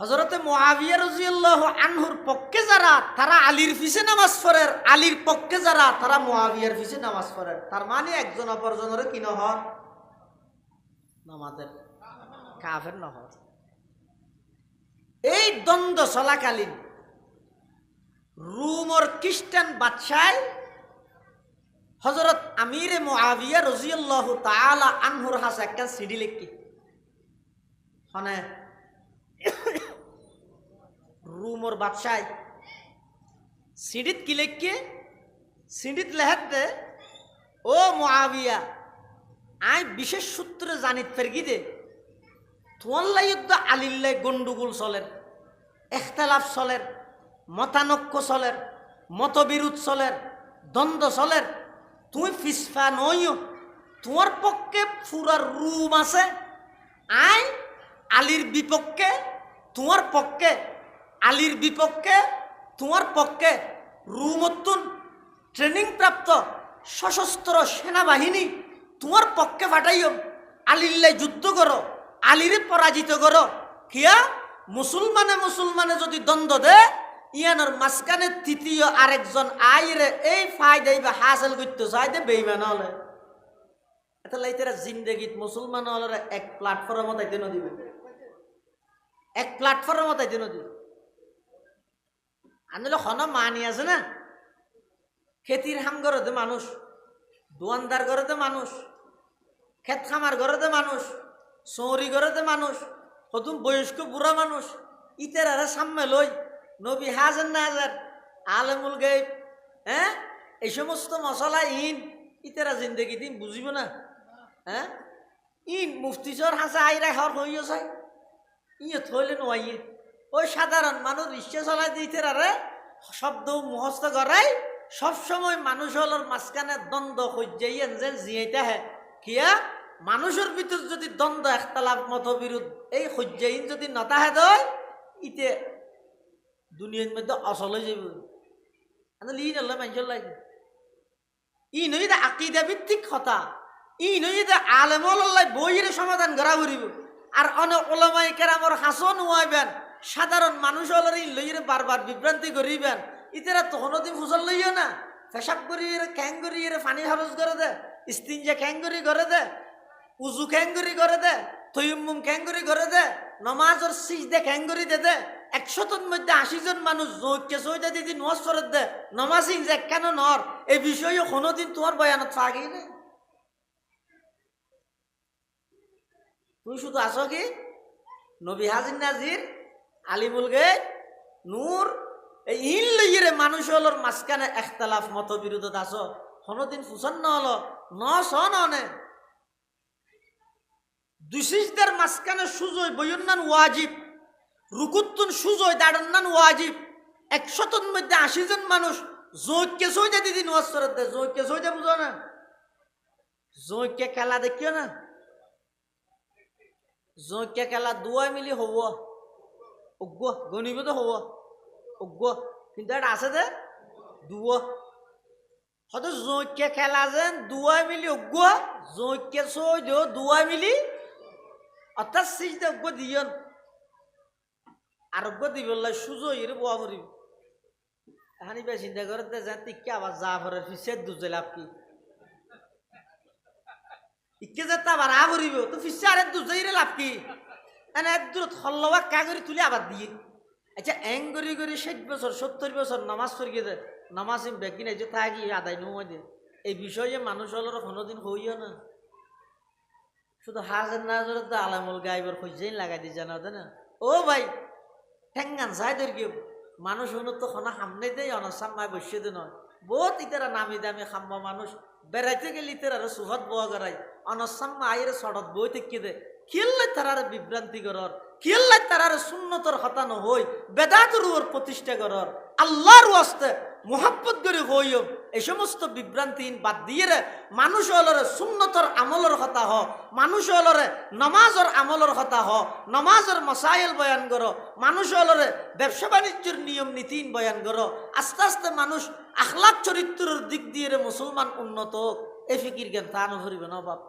হজরতে মোয়াবিয়া রাজিয়াল্লাহ আনহুর পক্ষে যারা, তারা আলীর পিছে নামাজ পড়ের আলীর পক্ষে যারা, তারা মোয়াবিয়ার পিছে নামাজ পড়ের তার মানে একজন অপরজনের কি নহর? নামাজের। কাফের নহর। এই দ্বন্দ্ব চলাকালীন রুমর খ্রিস্টান বাদশায় হজরত আমিরে মোয়াবিয়া রজিয়াল্লাহ তাআলা আনহুর হাস একটা সিডি লিখি। রুমর বাদশায় সিডিত কি লেখকে সিডিত লেহাতে ও মহাবিয়া আই বিশেষ সূত্রে জানিত ফেরগি দে যুদ্ধ আলিল্লাই গন্ডগোল চলের এখতালাফ চলের মতানক্য চলের মতবিরোধ চলের দ্বন্দ্ব চলের তুই ফিসফা নইও তোমার পক্ষে ফুরার রুম আছে আই আলির বিপক্ষে তোমার পক্ষে আলীর বিপক্ষে, তোমার পক্ষে রুমতুন ট্রেনিং প্রাপ্ত সশস্ত্র সেনাবাহিনী তোমার পক্ষে পাঠাইও। আলিল্লাই যুদ্ধ করো, আলিরে পরাজিত করো। কিয়া? মুসলমানে মুসলমানে যদি দ্বন্দ্ব দে ইয়ানোর মাঝখানে তৃতীয় আরেকজন আইরে এই ফায়দাই বা হাসিল করতে চাই দে বেইমান হলে। এটা লাইতেরা জিন্দগিত মুসলমান হলে এক প্ল্যাটফর্মত আইতে নদিবে। এক প্ল্যাটফর্মত আইতে নদিবে। আনলে হন মানি আছে না? খেতির হাম ঘরতে মানুষ দোয়ানদার ঘরতে মানুষ, খেত খামার ঘরতে মানুষ চৌরি ঘরতে মানুষ হতুম বয়স্ক বুড়া মানুষ ইতের আরে সামনে লই নবী হাজার না হাজার আলেমুল গাইব হ্যাঁ এই সমস্ত মশলা ইন ইতেরা জিন্দগি দিন বুঝিব না? হ্যাঁ ইন মুফতিসর হাসা আইরা হর হইও চাই ইয়ে থইলে নোয়াইয়ে ওই সাধারণ মানুষ রিক্সা চলাই দিতে আরে শব্দ মুখস্থ করাই সবসময় মানুষ হলোর মাঝখানে দ্বন্দ্ব সহ্যাইয়েন যে জিয়াইতে হে কিয়া মানুষের ভিতর যদি দ্বন্দ্ব একতলাপ মতবিরোধ এই সহ্যাইন যদি নতাহে দয়, ইতে দুনিয়ার মধ্যে অচল হয়ে যাব আনলে ই নলে মানুষের লাগে। ই নই আকিদা ভিত্তিক কথা, ই নই দে আলেমলাই বইয়ের সমাধান করা করিব। আর অনেক ওলামাই কেরামর হাসন হওয়াইবেন সাধারণ মানুষ লইরে বারবার বিভ্রান্তি করিবেন। ইতারা তখনও দিন ফুসল লইও না। পেশাব করি খ্যাং করি পানি খরচ করে দে। স্তিনজা খ্যাং করি করে দে। উজু খ্যাঙ্গুরি করে দে। তৈমুম খ্যাঙ্গুরি করে দে। নমাজর সিজ দে খ্যাঙ্গুরি দে দে। একশতর মধ্যে আশি জন মানুষ জোকে সইটা দিদি নজ করে দে। নমাজিং যে কেন নর? এই বিষয়ে কোনোদিন তোমার বয়ানত থাকি না তুই শুধু আসো কি? নবী হাজির নাজির আলিমুল গে নূর, এই ইন লইয়ে মানুষ হলোর মাঝখানে একতলাফ মত বিরোধত আসো কোনোদিন ফুসন্ন হলো ন স নে দুশিসদের মাঝখানে সুজয় বইন্নান ওয়াজিব, রুকুত্তুন সুজয় দাঁড়ান্নান ওয়াজিব। একশতন মধ্যে আশি জন মানুষ জৈকে সইতে দিদি নোয়াজ করে দে জৈকে সইতে বুঝো না? জৈকে খেলা দেখিও না? জৈকে খেলা দুয়াই মিলি হব। অজ্ঞ গণিব তো হব। অজ্ঞ কিন্তু এটা আছে দে দুয়। হয়তো জৈকে খেলা যেন দুয়াই মিলি অজ্ঞ জৈকে সই দিও দুয়াই মিলি অর্থাৎ সিজদা অজ্ঞ দিয়ন আরোগ্য দিবল্লাই সুযোগ এর বোয়া ভরিব এখানি বে চিন্তা করতে যান তিকে আবার যা ভরের পিছে দুজে লাভ কি? ইকে যে তা আবার আ ভরিব তো পিছে আরে দুজেইরে লাভ কি? এনে এক দূর হল্লবা কাগরি তুলে আবার দিয়ে। আচ্ছা এং করি করি ষাট বছর, সত্তর বছর নামাজ পড়িয়ে দে, নামাজ বেগি নাই, যে থাকি আদায় নয় দে। এই বিষয়ে মানুষ হলোর কোনোদিন হইও না। শুধু হাজার নাজর তো আলামুল গাইবর খুঁজছেই লাগাই দিয়ে জানা না? ও ভাই, ঠেঙ্গান চাই ধর কেউ মানুষ হলো তো খনা সামনে দেয় অনসাম্মায় বসে দে নয়। বহুত ইতারা নামি দামি খাম্বা মানুষ। বেড়াইতে গেলি ইতারা সুহত বহ করাই অনসাম্মা আইরে সড়ত বই থেকে দে কিল্লাই তারার বিভ্রান্তি করর কিল্লাই তারার শূন্যতর হতানো হই বেদাত রুয়ার প্রতিষ্ঠা করর আল্লাহর ওয়াস্তে মোহাব্বত করে হইও। এই সমস্ত বিভ্রান্তিহীন বাদ দিয়ে মানুষ হলরে সুন্নতর আমলের কথা হ মানুষ হলরে নমাজর আমলের কথা হ, নমাজের মসাইল বয়ান করো মানুষ হলরে ব্যবসা বাণিজ্যের নিয়ম নীতিন বয়ান করো, আস্তে আস্তে মানুষ আখলাক চরিত্রের দিক দিয়ে মুসলমান উন্নত। এই ফিকির জ্ঞান তা নভরিবে না বাপ।